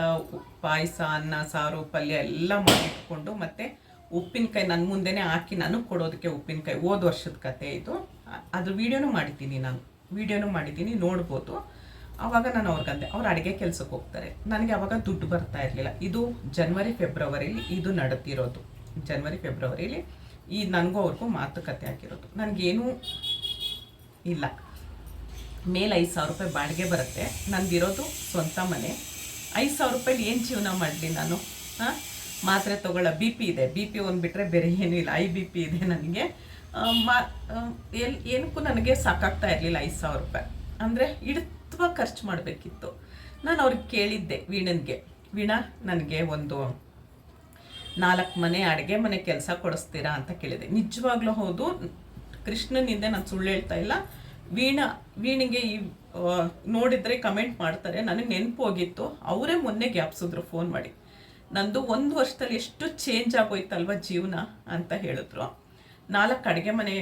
ಪಾಯಸ, ಅನ್ನ, ಸಾರು, ಪಲ್ಯ ಎಲ್ಲ ಮಾಡಿಟ್ಕೊಂಡು ಮತ್ತು ಉಪ್ಪಿನಕಾಯಿ ನನ್ನ ಮುಂದೆನೇ ಹಾಕಿ ನನಗೆ ಕೊಡೋದಕ್ಕೆ ಉಪ್ಪಿನಕಾಯಿ ಹೋದ ವರ್ಷದ ಕತೆ ಇದು. ಅದು ವೀಡಿಯೋನೂ ಮಾಡಿದ್ದೀನಿ ನಾನು. ವೀಡಿಯೋನೂ ಮಾಡಿದ್ದೀನಿ, ನೋಡ್ಬೋದು. ಆವಾಗ ನಾನು ಅವ್ರಿಗಂದೆ ಅವ್ರು ಅಡುಗೆ ಕೆಲಸಕ್ಕೆ ಹೋಗ್ತಾರೆ. ನನಗೆ ಅವಾಗ ದುಡ್ಡು ಬರ್ತಾ ಇರಲಿಲ್ಲ. ಇದು ಜನ್ವರಿ ಫೆಬ್ರವರಿಲಿ ಇದು ನಡೀತಿರೋದು. ಜನ್ವರಿ ಫೆಬ್ರವರಿಲಿ ಈ ನನಗೂ ಅವ್ರಿಗೂ ಮಾತುಕತೆ ಆಗಿರೋದು. ನನಗೇನೂ ಇಲ್ಲ. ಮೇಲೆ ಐದು ಸಾವಿರ ರೂಪಾಯಿ ಬಾಡಿಗೆ ಬರುತ್ತೆ. ನನಗಿರೋದು ಸ್ವಂತ ಮನೆ. ಐದು ಸಾವಿರ ರೂಪಾಯಿ ಏನು ಜೀವನ ಮಾಡಲಿ ನಾನು? ಹಾಂ? ಮಾತ್ರೆ ತಗೊಳ್ಳೋ ಬಿ ಪಿ ಇದೆ. ಬಿ ಪಿ ಒಂದು ಬಿಟ್ಟರೆ ಬೇರೆ ಏನೂ ಇಲ್ಲ. ಐ ಬಿ ಪಿ ಇದೆ ನನಗೆ. ಮಾ ಎಲ್, ಏನಕ್ಕೂ ನನಗೆ ಸಾಕಾಗ್ತಾ ಇರಲಿಲ್ಲ ಐದು ಸಾವಿರ ರೂಪಾಯಿ. ಅಂದರೆ ಇಡತ್ವ ಖರ್ಚು ಮಾಡಬೇಕಿತ್ತು. ನಾನು ಅವ್ರಿಗೆ ಕೇಳಿದ್ದೆ ವೀಣನ್ಗೆ. ವೀಣಾ, ನನಗೆ ಒಂದು ನಾಲ್ಕು ಮನೆ ಅಡುಗೆ ಮನೆ ಕೆಲಸ ಕೊಡಿಸ್ತೀರಾ ಅಂತ ಕೇಳಿದೆ. ನಿಜವಾಗ್ಲೂ ಹೌದು. ಕೃಷ್ಣನಿಂದ ನಾನು ಸುಳ್ಳು ಹೇಳ್ತಾ ಇಲ್ಲ. ವೀಣಾ ವೀಣಿಗೆ ಈ ನೋಡಿದ್ರೆ ಕಮೆಂಟ್ ಮಾಡ್ತಾರೆ. ನನಗೆ ನೆನಪು ಹೋಗಿತ್ತು. ಅವರೇ ಮೊನ್ನೆ ಗ್ಯಾಪ್ಸಿದ್ರು ಫೋನ್ ಮಾಡಿ. ನಂದು ಒಂದು ವರ್ಷದಲ್ಲಿ ಎಷ್ಟು ಚೇಂಜ್ ಆಗೋಯ್ತಲ್ವ ಜೀವನ ಅಂತ ಹೇಳಿದ್ರು. ನಾಲ್ಕು ಅಡುಗೆ ಮನೆ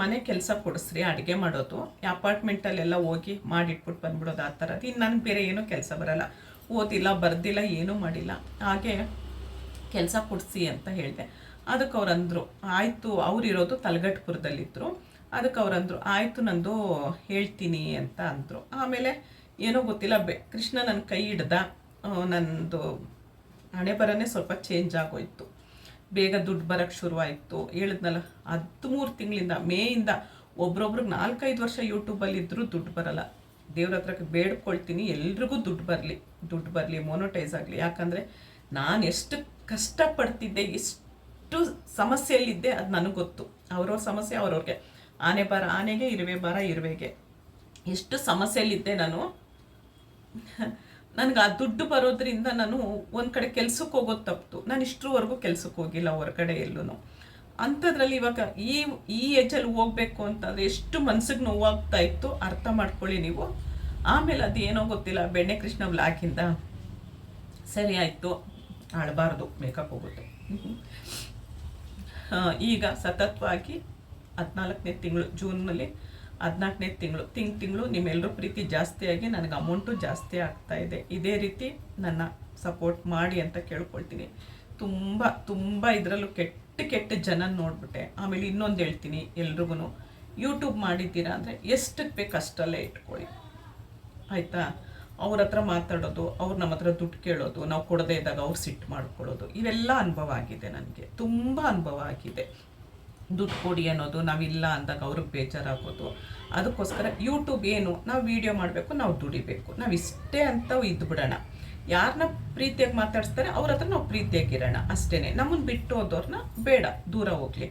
ಮನೆ ಕೆಲಸ ಕೊಡಿಸ್ರಿ, ಅಡುಗೆ ಮಾಡೋದು. ಅಪಾರ್ಟ್ಮೆಂಟಲ್ಲೆಲ್ಲ ಹೋಗಿ ಮಾಡಿಟ್ಬಿಟ್ಟು ಬಂದ್ಬಿಡೋದು ಆ ಥರದ್ದು. ಇನ್ನು ನನಗೆ ಬೇರೆ ಏನೂ ಕೆಲಸ ಬರಲ್ಲ. ಓದಿಲ್ಲ, ಬರ್ದಿಲ್ಲ, ಏನೂ ಮಾಡಿಲ್ಲ. ಹಾಗೆ ಕೆಲಸ ಕೊಡಿಸಿ ಅಂತ ಹೇಳಿದೆ. ಅದಕ್ಕೆ ಅವ್ರು ಅಂದರು, ಆಯಿತು ಅವರಿರೋದು ತಲಗಟ್ಪುರದಲ್ಲಿದ್ದರು ಅದಕ್ಕೆ ಅವ್ರು ಅಂದರು, ಆಯಿತು, ನಂದು ಹೇಳ್ತೀನಿ ಅಂತ ಅಂದರು. ಆಮೇಲೆ ಏನೋ ಗೊತ್ತಿಲ್ಲ, ಬೆ, ಕೃಷ್ಣ ನನ್ನ ಕೈ ಹಿಡ್ದ ನನ್ನದು ನಂದು ಹಣೆ ಬರನೇ ಸ್ವಲ್ಪ ಚೇಂಜ್ ಆಗೋಯ್ತು. ಬೇಗ ದುಡ್ಡು ಬರೋಕ್ಕೆ ಶುರುವಾಯಿತು. ಹೇಳಿದ್ನಲ್ಲ, ಹದಿಮೂರು ತಿಂಗಳಿಂದ, ಮೇಯಿಂದ ಒಬ್ರೊಬ್ರಿಗೆ ನಾಲ್ಕೈದು ವರ್ಷ ಯೂಟ್ಯೂಬಲ್ಲಿ ಇದ್ದರೂ ದುಡ್ಡು ಬರಲ್ಲ. ದೇವ್ರ ಹತ್ರಕ್ಕೆ ಬೇಡ್ಕೊಳ್ತೀನಿ, ಎಲ್ರಿಗೂ ದುಡ್ಡು ಬರಲಿ ದುಡ್ಡು ಬರಲಿ ಮೊನೋಟೈಸ್ ಆಗಲಿ. ಯಾಕಂದರೆ ನಾನು ಎಷ್ಟು ಕಷ್ಟಪಡ್ತಿದ್ದೆ, ಎಷ್ಟು ಸಮಸ್ಯೆಯಲ್ಲಿದ್ದೆ ಅದು ನನಗೆ ಗೊತ್ತು. ಅವ್ರವ್ರ ಸಮಸ್ಯೆ ಅವ್ರವ್ರಿಗೆ. ಆನೆ ಬಾರ ಆನೆಗೆ, ಇರುವೆ ಬಾರ ಇರುವೆಗೆ. ಎಷ್ಟು ಸಮಸ್ಯೆಯಲ್ಲಿದ್ದೆ ನಾನು? ನನಗೆ ಆ ದುಡ್ಡು ಬರೋದ್ರಿಂದ ನಾನು ಒಂದು ಕಡೆ ಕೆಲ್ಸಕ್ಕೆ ಹೋಗೋದು ತಪ್ಪಿತು ನಾನು ಇಷ್ಟರವರೆಗೂ ಕೆಲ್ಸಕ್ಕೆ ಹೋಗಿಲ್ಲ ಹೊರಗಡೆ ಎಲ್ಲೂ ಅಂಥದ್ರಲ್ಲಿ ಇವಾಗ ಈ ಈ ಏಜಲ್ಲಿ ಹೋಗ್ಬೇಕು ಅಂತಂದರೆ ಎಷ್ಟು ಮನ್ಸಿಗೆ ನೋವಾಗ್ತಾ ಇತ್ತು ಅರ್ಥ ಮಾಡ್ಕೊಳ್ಳಿ ನೀವು. ಆಮೇಲೆ ಅದು ಏನೋ ಗೊತ್ತಿಲ್ಲ, ಬೆಣ್ಣೆ ಕೃಷ್ಣ ಬ್ಲಾಕಿಂದ ಸರಿ ಆಯಿತು ಆಡಬಾರ್ದು ಮೇಕಪ್ ಹೋಗುತ್ತೆ. ಈಗ ಸತತವಾಗಿ ಹದಿನಾಲ್ಕನೇ ತಿಂಗಳು, ಜೂನ್ನಲ್ಲಿ ಹದಿನಾಲ್ಕನೇ ತಿಂಗಳು, ತಿಂಗ್ ತಿಂಗಳು ನಿಮ್ಮೆಲ್ಲರೂ ಪ್ರೀತಿ ಜಾಸ್ತಿಯಾಗಿ ನನಗೆ ಅಮೌಂಟು ಜಾಸ್ತಿ ಆಗ್ತಾ ಇದೆ. ಇದೇ ರೀತಿ ನನ್ನ ಸಪೋರ್ಟ್ ಮಾಡಿ ಅಂತ ಕೇಳ್ಕೊಳ್ತೀನಿ. ತುಂಬ ತುಂಬ ಇದರಲ್ಲೂ ಕೆಟ್ಟ ಕೆಟ್ಟ ಜನ ನೋಡ್ಬಿಟ್ಟೆ. ಆಮೇಲೆ ಇನ್ನೊಂದು ಹೇಳ್ತೀನಿ ಎಲ್ರಿಗೂ ಯೂಟ್ಯೂಬ್ ಮಾಡಿದ್ದೀರಾ ಅಂದರೆ ಎಷ್ಟಕ್ಕೆ ಬೇಕು ಅಷ್ಟಲ್ಲೇ ಇಟ್ಕೊಳ್ಳಿ. ಆಯಿತಾ? ಅವ್ರ ಹತ್ರ ಮಾತಾಡೋದು, ಅವ್ರು ನಮ್ಮ ಹತ್ರ ದುಡ್ಡು ಕೇಳೋದು, ನಾವು ಕೊಡದೇ ಇದ್ದಾಗ ಅವ್ರು ಸಿಟ್ಟು ಮಾಡ್ಕೊಳ್ಳೋದು. ಇವೆಲ್ಲ ಅನುಭವ ಆಗಿದೆ ನನಗೆ. ತುಂಬ ಅನುಭವ ಆಗಿದೆ. ದುಡ್ಡು ಕೊಡಿ ಅನ್ನೋದು ನಾವಿಲ್ಲ ಅಂದಾಗ ಅವ್ರಿಗೆ ಬೇಜಾರಾಗೋದು. ಅದಕ್ಕೋಸ್ಕರ ಯೂಟ್ಯೂಬ್ ಏನು ನಾವು ವಿಡಿಯೋ ಮಾಡಬೇಕು, ನಾವು ದುಡಿಬೇಕು. ನಾವು ಇಷ್ಟೇ ಅಂತ ಇದ್ಬಿಡೋಣ. ಯಾರನ್ನ ಪ್ರೀತಿಯಾಗಿ ಮಾತಾಡಿಸ್ತಾರೆ, ಅವ್ರ ಹತ್ರ ನಾವು ಪ್ರೀತಿಯಾಗಿರೋಣ ಅಷ್ಟೇ ನಮ್ಮನ್ನು ಬಿಟ್ಟು ಹೋದವ್ರನ್ನ ಬೇಡ, ದೂರ ಹೋಗಲಿ.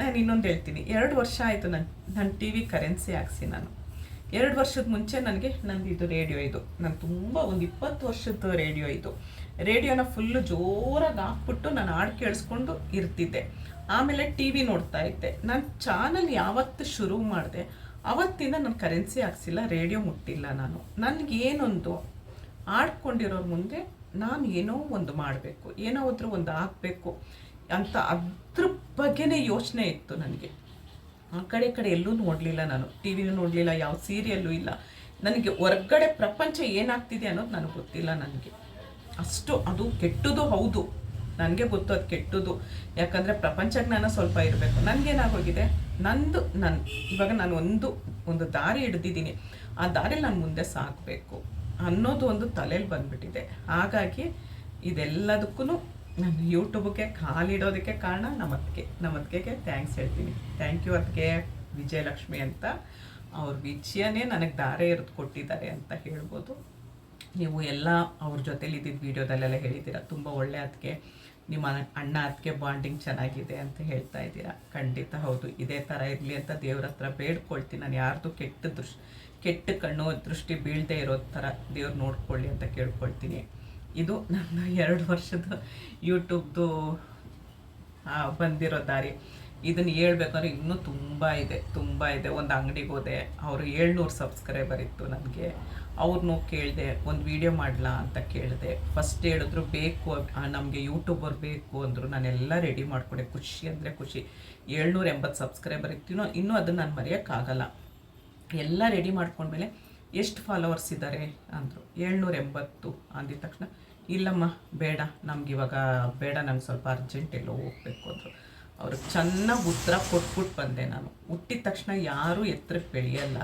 ನಾನು ಇನ್ನೊಂದು ಹೇಳ್ತೀನಿ. ಎರಡು ವರ್ಷ ಆಯಿತು ನಾನು ನನ್ನ ಟಿ ವಿ ಕರೆನ್ಸಿ ಹಾಕ್ಸಿ ನಾನು. ಎರಡು ವರ್ಷದ ಮುಂಚೆ ನನಗೆ, ನಂದು ಇದು ರೇಡಿಯೋ ಇದು. ನಾನು ತುಂಬ ಒಂದು ಇಪ್ಪತ್ತು ವರ್ಷದ ರೇಡಿಯೋ ಇದು. ರೇಡಿಯೋನ ಫುಲ್ಲು ಜೋರಾಗಿ ಹಾಕ್ಬಿಟ್ಟು ನಾನು ಹಾಡು ಕೇಳಿಸ್ಕೊಂಡು ಇರ್ತಿದ್ದೆ. ಆಮೇಲೆ ಟಿ ವಿ ನೋಡ್ತಾ ಇದ್ದೆ. ನಾನು ಚಾನಲ್ ಯಾವತ್ತು ಶುರು ಮಾಡಿದೆ, ಅವತ್ತಿಂದ ನಾನು ಕರೆನ್ಸಿ ಹಾಕ್ಸಿಲ್ಲ, ರೇಡಿಯೋ ಮುಟ್ಟಿಲ್ಲ ನಾನು. ನನಗೇನೊಂದು ಆಡ್ಕೊಂಡಿರೋರ ಮುಂದೆ ನಾನು ಏನೋ ಒಂದು ಮಾಡಬೇಕು ಏನೋ ಒಂದು ಒಂದು ಹಾಕಬೇಕು ಅಂತ ಅದ್ರ ಬಗ್ಗೆನೇ ಯೋಚನೆ ಇತ್ತು ನನಗೆ. ಆ ಕಡೆ ಕಡೆ ಎಲ್ಲೂ ನೋಡಲಿಲ್ಲ ನಾನು. ಟಿ ವಿನೂ ನೋಡಲಿಲ್ಲ, ಯಾವ ಸೀರಿಯಲ್ಲೂ ಇಲ್ಲ. ನನಗೆ ಹೊರಗಡೆ ಪ್ರಪಂಚ ಏನಾಗ್ತಿದೆ ಅನ್ನೋದು ನನಗೆ ಗೊತ್ತಿಲ್ಲ ನನಗೆ. ಅಷ್ಟು ಅದು ಕೆಟ್ಟದು ಹೌದು. ನನಗೆ ಗೊತ್ತು ಅದು ಕೆಟ್ಟದ್ದು. ಯಾಕಂದರೆ ಪ್ರಪಂಚ ಜ್ಞಾನ ಸ್ವಲ್ಪ ಇರಬೇಕು. ನನಗೇನಾಗೋಗಿದೆ? ನಂದು ನನ್ನ ಇವಾಗ ನಾನು ಒಂದು ಒಂದು ದಾರಿ ಹಿಡ್ದಿದ್ದೀನಿ. ಆ ದಾರಿಲಿ ನಾನು ಮುಂದೆ ಸಾಕಬೇಕು ಅನ್ನೋದು ಒಂದು ತಲೆಯಲ್ಲಿ ಬಂದ್ಬಿಟ್ಟಿದೆ. ಹಾಗಾಗಿ ಇದೆಲ್ಲದಕ್ಕೂ ನಾನು ಯೂಟ್ಯೂಬ್ಗೆ ಕಾಲಿಡೋದಕ್ಕೆ ಕಾರಣ ನಮ್ಮ ಅತ್ತಿಗೆ ನಮ್ಮ ಅತ್ತಿಗೆಗೆ ಥ್ಯಾಂಕ್ಸ್ ಹೇಳ್ತೀನಿ. ಥ್ಯಾಂಕ್ ಯು ಅದಕ್ಕೆ ವಿಜಯಲಕ್ಷ್ಮಿ ಅಂತ. ಅವ್ರ ವಿಜಯನೇ ನನಗೆ ದಾರೆ ಇರೋದು ಕೊಟ್ಟಿದ್ದಾರೆ ಅಂತ ಹೇಳ್ಬೋದು. ನೀವು ಎಲ್ಲ ಅವ್ರ ಜೊತೆಲಿ ಇದ್ದಿದ್ದ ವೀಡಿಯೋದಲ್ಲೆಲ್ಲ ಹೇಳಿದ್ದೀರಾ. ತುಂಬ ಒಳ್ಳೆ ಅದಕ್ಕೆ ನಿಮ್ಮ ಅಣ್ಣ ಅದಕ್ಕೆ ಬಾಂಡಿಂಗ್ ಚೆನ್ನಾಗಿದೆ ಅಂತ ಹೇಳ್ತಾ ಇದ್ದೀರಾ? ಖಂಡಿತ ಹೌದು. ಇದೇ ಥರ ಇರಲಿ ಅಂತ ದೇವ್ರ ಹತ್ರ ಬೇಡ್ಕೊಳ್ತೀನಿ. ನಾನು ಯಾರ್ದು ಕೆಟ್ಟ ದೃಷ್ಟಿ ಕೆಟ್ಟ ಕಣ್ಣು ದೃಷ್ಟಿ ಬೀಳದೆ ಇರೋ ಥರ ದೇವ್ರು ನೋಡ್ಕೊಳ್ಳಿ ಅಂತ ಕೇಳ್ಕೊಳ್ತೀನಿ. ಇದು ನನ್ನ ಎರಡು ವರ್ಷದ ಯೂಟ್ಯೂಬ್ದು ಬಂದಿರೋ ದಾರಿ. ಇದನ್ನು ಹೇಳ್ಬೇಕಂದ್ರೆ ಇನ್ನೂ ತುಂಬ ಇದೆ ತುಂಬ ಇದೆ. ಒಂದು ಅಂಗಡಿಗೆ ಹೋದೆ, ಅವರು ಏಳ್ನೂರು ಸಬ್ಸ್ಕ್ರೈಬರ್ ಇತ್ತು ನನಗೆ. ಅವ್ರನ್ನೂ ಕೇಳಿದೆ, ಒಂದು ವಿಡಿಯೋ ಮಾಡಲಾ? ಅಂತ ಕೇಳಿದೆ. ಫಸ್ಟ್ ಹೇಳಿದ್ರು, ಬೇಕು ನಮಗೆ ಯೂಟ್ಯೂಬರ್ ಬೇಕು ಅಂದರು. ನಾನೆಲ್ಲ ರೆಡಿ ಮಾಡ್ಕೊಂಡೆ. ಖುಷಿ ಅಂದರೆ ಖುಷಿ. ಏಳ್ನೂರ ಎಂಬತ್ತು ಸಬ್ಸ್ಕ್ರೈಬರ್ ಇತ್ತಿನೋ ಇನ್ನೂ ಅದನ್ನು ನಾನು ಮರೆಯೋಕ್ಕಾಗಲ್ಲ. ಎಲ್ಲ ರೆಡಿ ಮಾಡ್ಕೊಂಡ್ಮೇಲೆ ಎಷ್ಟು ಫಾಲೋವರ್ಸ್ ಇದ್ದಾರೆ ಅಂದರು. ಏಳ್ನೂರ ಎಂಬತ್ತು ಅಂದಿದ ತಕ್ಷಣ, ಇಲ್ಲಮ್ಮ, ಬೇಡ. ನಮ್ಗೆ ಇವಾಗ ಬೇಡ. ನಂಗೆ ಸ್ವಲ್ಪ ಅರ್ಜೆಂಟ್ ಎಲ್ಲೋ ಹೋಗ್ಬೇಕು, ಅಂದರು. ಅವ್ರಿಗೆ ಚೆನ್ನಾಗಿ ಉತ್ತರ ಕೊಟ್ಬಿಟ್ಟು ಬಂದೆ ನಾನು. ಹುಟ್ಟಿದ ತಕ್ಷಣ ಯಾರೂ ಎತ್ತರಕ್ಕೆ ಬೆಳೆಯಲ್ಲ.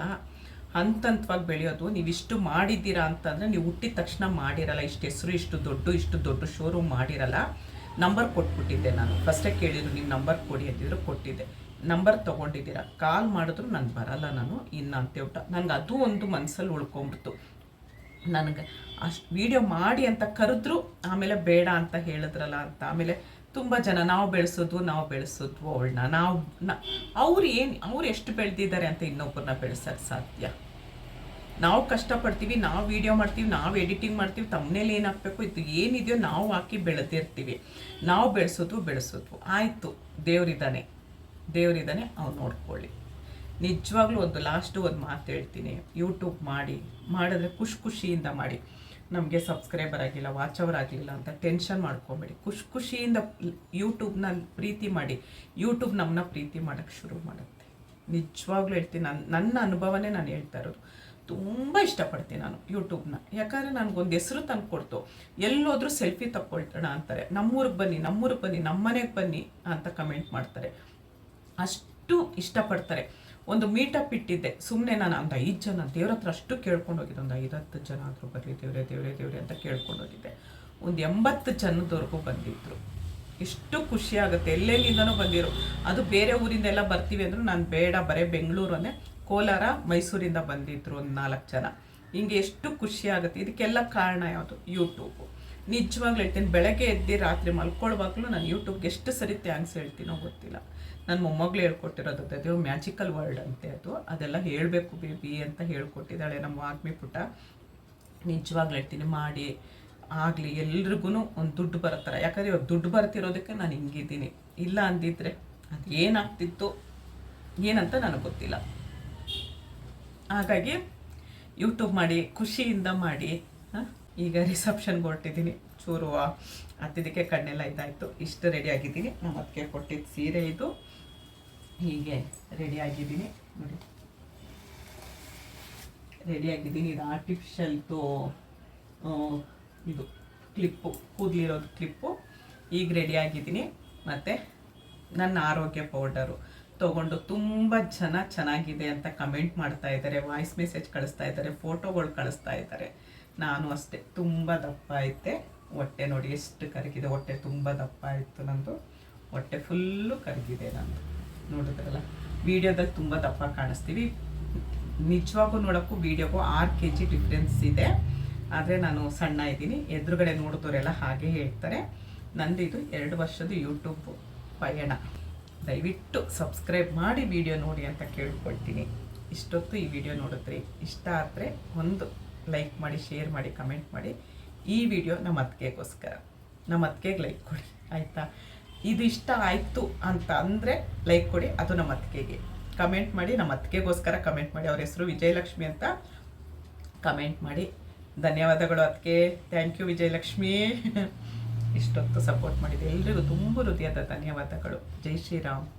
ಹಂತ ಹಂತವಾಗಿ ಬೆಳೆಯೋದು, ನೀವು ಇಷ್ಟು ಮಾಡಿದ್ದೀರಾ ಅಂತಂದರೆ ನೀವು ಹುಟ್ಟಿದ ತಕ್ಷಣ ಮಾಡಿರಲ್ಲ. ಇಷ್ಟು ಹೆಸರು, ಇಷ್ಟು ದೊಡ್ಡ ಇಷ್ಟು ದೊಡ್ಡ ಶೋರೂಮ್ ಮಾಡಿರಲ್ಲ. ನಂಬರ್ ಕೊಟ್ಬಿಟ್ಟಿದ್ದೆ ನಾನು. ಫಸ್ಟೇ ಕೇಳಿದ್ರು ನಿಮ್ಮ ನಂಬರ್ ಕೊಡಿ ಅಂತಿದ್ರು, ಕೊಟ್ಟಿದ್ದೆ. ನಂಬರ್ ತೊಗೊಂಡಿದ್ದೀರಾ? ಕಾಲ್ ಮಾಡಿದ್ರು ನಾನು ಬರಲ್ಲ ನಾನು. ಇನ್ನು ಅಂತೇಳ್ಟ ನನಗೆ ಅದು ಒಂದು ಮನಸ್ಸಲ್ಲಿ ಉಳ್ಕೊಂಬಿಡ್ತು ನನಗೆ ಅಷ್ಟು ವೀಡಿಯೋ ಮಾಡಿ ಅಂತ ಕರೆದ್ರು, ಆಮೇಲೆ ಬೇಡ ಅಂತ ಹೇಳಿದ್ರಲ್ಲ ಅಂತ. ಆಮೇಲೆ ತುಂಬ ಜನ, ನಾವು ಬೆಳೆಸೋದು ನಾವು ಬೆಳೆಸೋದು ಅವಳನ್ನ. ನಾವು ಅವ್ರು ಏನು, ಅವ್ರು ಎಷ್ಟು ಬೆಳೆದಿದ್ದಾರೆ ಅಂತ ಇನ್ನೊಬ್ಬರನ್ನ ಬೆಳೆಸೋಕ್ಕೆ ಸಾಧ್ಯ. ನಾವು ಕಷ್ಟಪಡ್ತೀವಿ, ನಾವು ವಿಡಿಯೋ ಮಾಡ್ತೀವಿ, ನಾವು ಎಡಿಟಿಂಗ್ ಮಾಡ್ತೀವಿ ತಮ್ಮನೇಲಿ ಏನು ಹಾಕಬೇಕು, ಇದು ಏನಿದೆಯೋ ನಾವು ಹಾಕಿ ಬೆಳೆದಿರ್ತೀವಿ. ನಾವು ಬೆಳೆಸೋದು ಬೆಳೆಸೋದು. ಆಯಿತು, ದೇವರಿದ್ದಾನೆ. ದೇವರಿದ್ದಾನೆ, ಅವ್ನು ನೋಡ್ಕೊಳ್ಳಿ. ನಿಜವಾಗ್ಲೂ ಒಂದು ಲಾಸ್ಟು ಒಂದು ಮಾತು ಹೇಳ್ತೀನಿ. ಯೂಟ್ಯೂಬ್ ಮಾಡಿ, ಮಾಡಿದ್ರೆ ಖುಷಿ ಖುಷಿಯಿಂದ ಮಾಡಿ. ನಮಗೆ ಸಬ್ಸ್ಕ್ರೈಬರ್ ಆಗಿಲ್ಲ ವಾಚ್ ಅವರ್ ಆಗಲಿಲ್ಲ ಅಂತ ಟೆನ್ಷನ್ ಮಾಡ್ಕೊಬೇಡಿ. ಖುಷಿ, ಖುಷಿಯಿಂದ ಯೂಟ್ಯೂಬ್ನ ಪ್ರೀತಿ ಮಾಡಿ ಯೂಟ್ಯೂಬ್ ನಮ್ಮನ್ನ ಪ್ರೀತಿ ಮಾಡೋಕ್ಕೆ ಶುರು ಮಾಡುತ್ತೆ. ನಿಜವಾಗ್ಲೂ ಹೇಳ್ತೀನಿ ನನ್ನ ನನ್ನ ಅನುಭವನೇ ನಾನು ಹೇಳ್ತಾ ಇರೋದು. ತುಂಬ ಇಷ್ಟಪಡ್ತೀನಿ ನಾನು ಯೂಟ್ಯೂಬ್ನ ಯಾಕಂದರೆ ನನಗೊಂದು ಹೆಸರು ತಂದು ಕೊಡ್ತು. ಎಲ್ಲೋದ್ರೂ ಸೆಲ್ಫಿ ತಗೊಳ್ತಾಣ ಅಂತಾರೆ. ನಮ್ಮೂರಿಗೆ ಬನ್ನಿ ನಮ್ಮೂರಿಗೆ ಬನ್ನಿ, ನಮ್ಮನೆಗೆ ಬನ್ನಿ ಅಂತ ಕಮೆಂಟ್ ಮಾಡ್ತಾರೆ. ಅಷ್ಟು ಇಷ್ಟಪಡ್ತಾರೆ. ಒಂದು ಮೀಟಪ್ ಇಟ್ಟಿದ್ದೆ. ಸುಮ್ಮನೆ ನಾನು ಒಂದು ಐದು ಜನ, ದೇವ್ರ ಹತ್ರ ಅಷ್ಟು ಕೇಳ್ಕೊಂಡು ಹೋಗಿದ್ದೆ. ಒಂದು ಐದತ್ತು ಜನ ಆದರೂ ಬರಲಿ, ದೇವ್ರೆ ದೇವ್ರೆ ದೇವ್ರೆ ಅಂತ ಕೇಳ್ಕೊಂಡು ಹೋಗಿದ್ದೆ. ಒಂದು ಎಂಬತ್ತು ಜನದವರೆಗೂ ಬಂದಿದ್ದರು ಎಷ್ಟು ಖುಷಿ ಆಗುತ್ತೆ. ಎಲ್ಲೆಲ್ಲಿಂದನೂ ಬಂದಿರು. ಅದು ಬೇರೆ ಊರಿಂದೆಲ್ಲ ಬರ್ತೀವಿ ಅಂದರೂ ನಾನು ಬೇಡ, ಬರೀ ಬೆಂಗಳೂರು ಕೋಲಾರ, ಮೈಸೂರಿಂದ ಬಂದಿದ್ರು ಒಂದು ನಾಲ್ಕು ಜನ. ಹಿಂಗೆ ಎಷ್ಟು ಖುಷಿ ಆಗುತ್ತೆ. ಇದಕ್ಕೆಲ್ಲ ಕಾರಣ ಯಾವುದು? ಯೂಟ್ಯೂಬು ನಿಜವಾಗ್ಲೂ ಹೇಳ್ತೀನಿ, ಬೆಳಗ್ಗೆ ಎದ್ದು ರಾತ್ರಿ ಮಲ್ಕೊಳ್ಳುವಾಗಲೂ ನಾನು ಯೂಟ್ಯೂಬ್ಗೆ ಎಷ್ಟು ಸರಿ ಥ್ಯಾಂಕ್ಸ್ ಹೇಳ್ತೀನೋ ಗೊತ್ತಿಲ್ಲ. ನನ್ನ ಮೊಮ್ಮಗಳು ಹೇಳ್ಕೊಟ್ಟಿರೋದು ಅದು ಮ್ಯಾಜಿಕಲ್ ವರ್ಲ್ಡ್ ಅಂತೆ ಅದು. ಅದೆಲ್ಲ ಹೇಳಬೇಕು ಬೇಬಿ ಅಂತ ಹೇಳ್ಕೊಟ್ಟಿದ್ದಾಳೆ ನಮ್ಮ ವಾಗ್ಮಿ ಪುಟ ನಿಜವಾಗ್ಲೂ ಹೇಳ್ತೀನಿ, ಮಾಡಿ, ಆಗಲಿ ಎಲ್ರಿಗೂ ಒಂದು ದುಡ್ಡು ಬರೋ ಯಾಕಂದರೆ ಇವಾಗ ದುಡ್ಡು ಬರ್ತಿರೋದಕ್ಕೆ ನಾನು ಹಿಂಗಿದ್ದೀನಿ. ಇಲ್ಲ ಅಂದಿದ್ರೆ ಅದು ಏನಾಗ್ತಿತ್ತು, ಏನಂತ ನನಗೆ ಗೊತ್ತಿಲ್ಲ. ಹಾಗಾಗಿ ಯೂಟ್ಯೂಬ್ ಮಾಡಿ, ಖುಷಿಯಿಂದ ಮಾಡಿ ಈಗ ರಿಸೆಪ್ಷನ್ಗೆ ಹೊರಟಿದ್ದೀನಿ. ಚೂರು ಹತ್ತಿದ್ದಕ್ಕೆ ಕಣ್ಣೆಲ್ಲ ಇದಾಯಿತು. ಇಷ್ಟು ರೆಡಿ ಆಗಿದ್ದೀನಿ. ನಮ್ಮ ಅದಕ್ಕೆ ಕೊಟ್ಟಿದ್ದ ಸೀರೆ ಇದು. ಹೀಗೆ ರೆಡಿ ಆಗಿದ್ದೀನಿ. ನೋಡಿ. ರೆಡಿ ಆಗಿದ್ದೀನಿ. ಇದು ಆರ್ಟಿಫಿಷಲ್ದು ಇದು ಕ್ಲಿಪ್ಪು ಕೂದಲಿರೋದು ಕ್ಲಿಪ್ಪು ಈಗ ರೆಡಿ ಆಗಿದ್ದೀನಿ. ಮತ್ತು ನನ್ನ ಆರೋಗ್ಯ ಪೌಡರು ತೊಗೊಂಡು ತುಂಬ ಜನ ಚೆನ್ನಾಗಿದೆ ಅಂತ ಕಮೆಂಟ್ ಮಾಡ್ತಾ ಇದ್ದಾರೆ. ವಾಯ್ಸ್ ಮೆಸೇಜ್ ಕಳಿಸ್ತಾ ಇದ್ದಾರೆ. ಫೋಟೋಗಳು ಕಳಿಸ್ತಾ ಇದ್ದಾರೆ. ನಾನು ಅಷ್ಟೇ ತುಂಬ ದಪ್ಪ ಐತೆ ಹೊಟ್ಟೆ ನೋಡಿ ಎಷ್ಟು ಕರಗಿದೆ. ಹೊಟ್ಟೆ ತುಂಬ ದಪ್ಪ ಇತ್ತು ನಂದು. ಹೊಟ್ಟೆ ಫುಲ್ಲು ಕರಗಿದೆ ನಂದು. ನೋಡಿದ್ರಲ್ಲ? ವಿಡಿಯೋದಲ್ಲಿ ತುಂಬ ದಪ್ಪ ಕಾಣಿಸ್ತೀವಿ. ನಿಜವಾಗೂ ನೋಡೋಕ್ಕೂ ವಿಡಿಯೋಗೂ ಆರು ಕೆ ಜಿ ಡಿಫ್ರೆನ್ಸ್ ಇದೆ. ಆದರೆ ನಾನು ಸಣ್ಣ ಇದ್ದೀನಿ. ಎದುರುಗಡೆ ನೋಡಿದವರೆಲ್ಲ ಹಾಗೆ ಹೇಳ್ತಾರೆ. ನಂದು ಇದು ಎರಡು ವರ್ಷದ ಯೂಟ್ಯೂಬ್ ಪಯಣ. ದಯವಿಟ್ಟು ಸಬ್ಸ್ಕ್ರೈಬ್ ಮಾಡಿ ವಿಡಿಯೋ ನೋಡಿ ಅಂತ ಕೇಳ್ಕೊಳ್ತೀನಿ. ಇಷ್ಟೊತ್ತು ಈ ವಿಡಿಯೋ ನೋಡಿದ್ರಿ ಇಷ್ಟ ಆದರೆ ಒಂದು ಲೈಕ್ ಮಾಡಿ ಶೇರ್ ಮಾಡಿ ಕಮೆಂಟ್ ಮಾಡಿ ಈ ವಿಡಿಯೋ ನಮ್ಮ ಅತ್ತಿಗೆಗೋಸ್ಕರ ನಮ್ಮ ಅತ್ತಿಗೆಗೆ ಲೈಕ್ ಕೊಡಿ. ಆಯಿತಾ? ಇದು ಇಷ್ಟ ಆಯಿತು ಅಂತ ಅಂದರೆ ಲೈಕ್ ಕೊಡಿ, ಅದು ನಮ್ಮ ಅತ್ತಿಗೆಗೆ. ಕಮೆಂಟ್ ಮಾಡಿ, ನಮ್ಮ ಅತ್ತಿಗೆಗೋಸ್ಕರ ಕಮೆಂಟ್ ಮಾಡಿ. ಅವ್ರ ಹೆಸರು ವಿಜಯಲಕ್ಷ್ಮಿ ಅಂತ ಕಮೆಂಟ್ ಮಾಡಿ. ಧನ್ಯವಾದಗಳು ಅದಕ್ಕೆ ಥ್ಯಾಂಕ್ ಯು ವಿಜಯಲಕ್ಷ್ಮಿ. *laughs* ಇಷ್ಟೊತ್ತು ಸಪೋರ್ಟ್ ಮಾಡಿದೆ ಎಲ್ಲರಿಗೂ ತುಂಬ ಹೃದಯದ ಧನ್ಯವಾದಗಳು. ಜೈ ಶ್ರೀರಾಮ್.